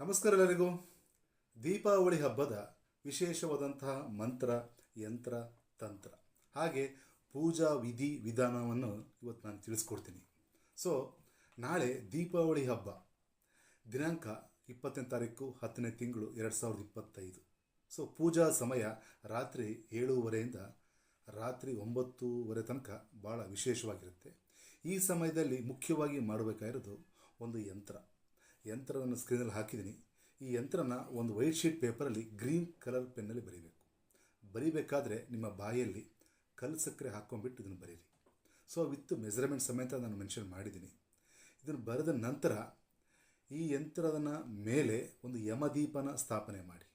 ನಮಸ್ಕಾರ ಎಲ್ಲರಿಗೂ. ದೀಪಾವಳಿ ಹಬ್ಬದ ವಿಶೇಷವಾದಂತಹ ಮಂತ್ರ, ಯಂತ್ರ, ತಂತ್ರ. ಹಾಗೆ ಪೂಜಾ ವಿಧಿ ವಿಧಾನವನ್ನು ಇವತ್ತು ನಾನು ತಿಳಿಸ್ಕೊಡ್ತೀನಿ. ಸೊ ನಾಳೆ ದೀಪಾವಳಿ ಹಬ್ಬ. ದಿನಾಂಕ ಇಪ್ಪತ್ತನೇ ತಾರೀಕು, ಹತ್ತನೇ ತಿಂಗಳು, ಎರಡು ಸಾವಿರದ ಇಪ್ಪತ್ತೈದು. ಸೊ ಪೂಜಾ ಸಮಯ ರಾತ್ರಿ ಏಳುವರೆಯಿಂದ ರಾತ್ರಿ ಒಂಬತ್ತೂವರೆ ತನಕ ಭಾಳ ವಿಶೇಷವಾಗಿರುತ್ತೆ. ಈ ಸಮಯದಲ್ಲಿ ಮುಖ್ಯವಾಗಿ ಮಾಡಬೇಕಾಗಿರೋದು ಒಂದು ಯಂತ್ರ. ಯಂತ್ರವನ್ನು ಸ್ಕ್ರೀನಲ್ಲಿ ಹಾಕಿದ್ದೀನಿ. ಈ ಯಂತ್ರನ ಒಂದು ವೈಟ್ ಶೀಟ್ ಪೇಪರಲ್ಲಿ ಗ್ರೀನ್ ಕಲರ್ ಪೆನ್ನಲ್ಲಿ ಬರೀಬೇಕು. ಬರೀಬೇಕಾದ್ರೆ ನಿಮ್ಮ ಬಾಯಲ್ಲಿ ಕಲ್ಲು ಸಕ್ಕರೆ ಹಾಕ್ಕೊಂಡ್ಬಿಟ್ಟು ಇದನ್ನು ಬರೀರಿ. ಸೊ ವಿತ್ ಮೆಜರ್ಮೆಂಟ್ ಸಮೇತ ನಾನು ಮೆನ್ಷನ್ ಮಾಡಿದ್ದೀನಿ. ಇದನ್ನು ಬರೆದ ನಂತರ ಈ ಯಂತ್ರದ ಮೇಲೆ ಒಂದು ಯಮದೀಪನ ಸ್ಥಾಪನೆ ಮಾಡಿ.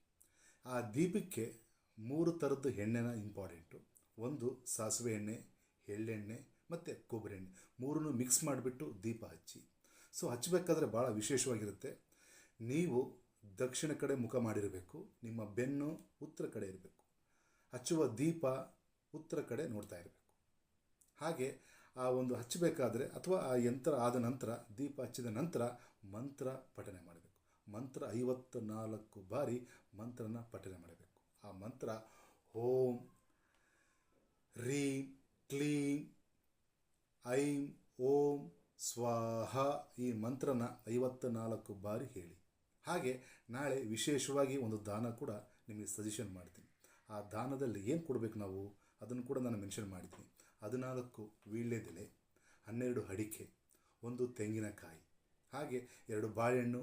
ಆ ದೀಪಕ್ಕೆ ಮೂರು ಥರದ್ದು ಎಣ್ಣೆನ ಇಂಪಾರ್ಟೆಂಟು ಒಂದು ಸಾಸಿವೆ ಎಣ್ಣೆ, ಎಳ್ಳೆಣ್ಣೆ ಮತ್ತು ಕೊಬ್ಬರಿ ಎಣ್ಣೆ. ಮೂರನ್ನು ಮಿಕ್ಸ್ ಮಾಡಿಬಿಟ್ಟು ದೀಪ ಹಚ್ಚಿ. ಸೊ ಹಚ್ಚಬೇಕಾದ್ರೆ ಭಾಳ ವಿಶೇಷವಾಗಿರುತ್ತೆ. ನೀವು ದಕ್ಷಿಣ ಕಡೆ ಮುಖ ಮಾಡಿರಬೇಕು, ನಿಮ್ಮ ಬೆನ್ನು ಉತ್ತರ ಕಡೆ ಇರಬೇಕು, ಹಚ್ಚುವ ದೀಪ ಉತ್ತರ ಕಡೆ ನೋಡ್ತಾ ಇರಬೇಕು. ಹಾಗೆ ಆ ಒಂದು ಹಚ್ಚಬೇಕಾದ್ರೆ ಅಥವಾ ಆ ಯಂತ್ರ ಆದ ನಂತರ, ದೀಪ ಹಚ್ಚಿದ ನಂತರ ಮಂತ್ರ ಪಠನೆ ಮಾಡಬೇಕು. ಮಂತ್ರ ಐವತ್ತು ನಾಲ್ಕು ಬಾರಿ ಮಂತ್ರನ ಪಠನೆ ಮಾಡಬೇಕು. ಆ ಮಂತ್ರ ಓಂ, ರೀಂ, ಕ್ಲೀಂ, ಐಂ, ಓಂ ಸ್ವಾಹ ಈ ಮಂತ್ರನ ಐವತ್ತ ನಾಲ್ಕು ಬಾರಿ ಹೇಳಿ. ಹಾಗೆ ನಾಳೆ ವಿಶೇಷವಾಗಿ ಒಂದು ದಾನ ಕೂಡ ನಿಮಗೆ ಸಜೆಷನ್ ಮಾಡ್ತೀನಿ. ಆ ದಾನದಲ್ಲಿ ಏನು ಕೊಡಬೇಕು ನಾವು? ಅದನ್ನು ಕೂಡ ನಾನು ಮೆನ್ಷನ್ ಮಾಡಿದ್ದೀನಿ. ಹದಿನಾಲ್ಕು ವೀಳ್ಯದೆಲೆ ಹನ್ನೆರಡು ಅಡಿಕೆ, ಒಂದು ತೆಂಗಿನಕಾಯಿ, ಹಾಗೆ ಎರಡು ಬಾಳೆಹಣ್ಣು,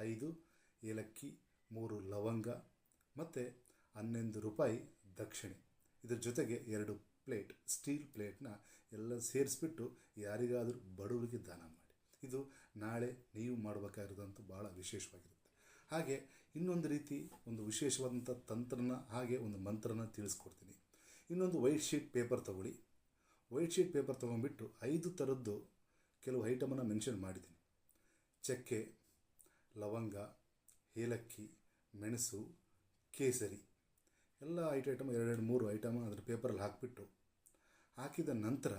ಐದು ಏಲಕ್ಕಿ, ಮೂರು ಲವಂಗ ಮತ್ತು ಹನ್ನೊಂದು ರೂಪಾಯಿ ದಕ್ಷಿಣೆ. ಇದರ ಜೊತೆಗೆ ಎರಡು ಪ್ಲೇಟ್, ಸ್ಟೀಲ್ ಪ್ಲೇಟ್ನ ಎಲ್ಲ ಸೇರಿಸ್ಬಿಟ್ಟು ಯಾರಿಗಾದರೂ ಬಡವರಿಗೆ ದಾನ ಮಾಡಿ. ಇದು ನಾಳೆ ನೀವು ಮಾಡಬೇಕಾಗಿರೋದಂತೂ ಭಾಳ ವಿಶೇಷವಾಗಿರುತ್ತೆ. ಹಾಗೆ ಇನ್ನೊಂದು ರೀತಿ ಒಂದು ವಿಶೇಷವಾದಂಥ ತಂತ್ರನ ಹಾಗೆ ಒಂದು ಮಂತ್ರನ ತಿಳಿಸ್ಕೊಡ್ತೀನಿ. ಇನ್ನೊಂದು ವೈಟ್ ಶೀಟ್ ಪೇಪರ್ ತಗೊಳ್ಳಿ. ವೈಟ್ ಶೀಟ್ ಪೇಪರ್ ತೊಗೊಂಡ್ಬಿಟ್ಟು ಐದು ಥರದ್ದು ಕೆಲವು ಐಟಮನ್ನು ಮೆನ್ಷನ್ ಮಾಡಿದ್ದೀನಿ. ಚಕ್ಕೆ, ಲವಂಗ, ಏಲಕ್ಕಿ, ಮೆಣಸು, ಕೇಸರಿ. ಎಲ್ಲ ಐಟ್ ಐಟಮ್, ಎರಡೆರಡು ಮೂರು ಐಟಮ್ ಅದರ ಪೇಪರಲ್ಲಿ ಹಾಕಿಬಿಟ್ಟು ಹಾಕಿದ ನಂತರ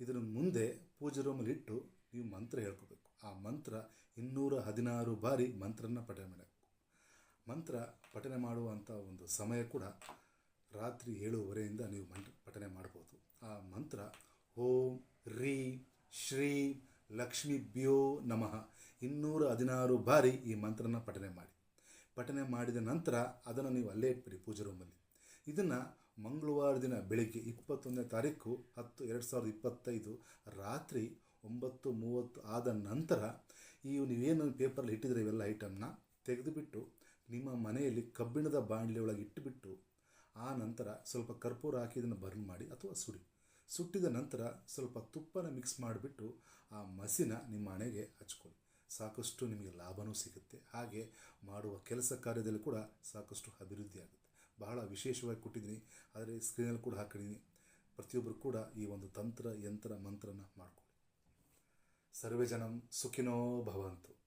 ಇದನ್ನು ಮುಂದೆ ಪೂಜೆ ರೂಮಲ್ಲಿ ಇಟ್ಟು ನೀವು ಮಂತ್ರ ಹೇಳ್ಕೋಬೇಕು. ಆ ಮಂತ್ರ ಇನ್ನೂರ ಹದಿನಾರು ಬಾರಿ ಮಂತ್ರನ ಪಠನೆ ಮಾಡಬೇಕು. ಮಂತ್ರ ಪಠನೆ ಮಾಡುವಂಥ ಒಂದು ಸಮಯ ಕೂಡ ರಾತ್ರಿ ಏಳುವರೆಯಿಂದ ನೀವು ಮಂತ್ರ ಪಠನೆ ಮಾಡ್ಬೋದು. ಆ ಮಂತ್ರ ಓಂ ರೀ ಶ್ರೀ ಲಕ್ಷ್ಮೀಭ್ಯೋ ನಮಃ. ಇನ್ನೂರ ಹದಿನಾರು ಬಾರಿ ಈ ಮಂತ್ರನ ಪಠನೆ ಮಾಡಿ. ಪಠನೆ ಮಾಡಿದ ನಂತರ ಅದನ್ನು ನೀವು ಅಲ್ಲೇ ಇಟ್ಬಿಡಿ ಪೂಜೆ ರೂಮಲ್ಲಿ ಇದನ್ನು ಮಂಗಳವಾರ ದಿನ ಬೆಳಿಗ್ಗೆ ಇಪ್ಪತ್ತೊಂದನೇ ತಾರೀಕು ಹತ್ತು ಎರಡು ಸಾವಿರದ ಇಪ್ಪತ್ತೈದು ರಾತ್ರಿ ಒಂಬತ್ತು ಮೂವತ್ತು ಆದ ನಂತರ ಈ ನೀವೇನು ಪೇಪರಲ್ಲಿ ಇಟ್ಟಿದ್ರೆ ಇವೆಲ್ಲ ಐಟಮ್ನ ತೆಗೆದುಬಿಟ್ಟು ನಿಮ್ಮ ಮನೆಯಲ್ಲಿ ಕಬ್ಬಿಣದ ಬಾಣಲೆ ಒಳಗೆ ಇಟ್ಟುಬಿಟ್ಟು ಆ ನಂತರ ಸ್ವಲ್ಪ ಕರ್ಪೂರ ಹಾಕಿ ಇದನ್ನು ಬರ್ನ್ ಮಾಡಿ ಅಥವಾ ಸುಡಿ. ಸುಟ್ಟಿದ ನಂತರ ಸ್ವಲ್ಪ ತುಪ್ಪನ ಮಿಕ್ಸ್ ಮಾಡಿಬಿಟ್ಟು ಆ ಮಸಿನ ನಿಮ್ಮ ಹಣೆಗೆ ಹಚ್ಕೊಳ್ಳಿ. ಸಾಕಷ್ಟು ನಿಮಗೆ ಲಾಭವೂ ಸಿಗುತ್ತೆ. ಹಾಗೆ ಮಾಡುವ ಕೆಲಸ ಕಾರ್ಯದಲ್ಲಿ ಕೂಡ ಸಾಕಷ್ಟು ಅಭಿವೃದ್ಧಿ ಆಗುತ್ತೆ ಬಹಳ ವಿಶೇಷವಾಗಿ ಕೊಟ್ಟಿದ್ದೀನಿ. ಆದರೆ ಸ್ಕ್ರೀನಲ್ಲಿ ಕೂಡ ಹಾಕಿದ್ದೀನಿ. ಪ್ರತಿಯೊಬ್ಬರು ಕೂಡ ಈ ಒಂದು ತಂತ್ರ, ಯಂತ್ರ, ಮಂತ್ರನ ಮಾಡಿಕೊಳ್ಳಿ. ಸರ್ವೇ ಜನಂ ಸುಖಿನೋ ಭವಂತು.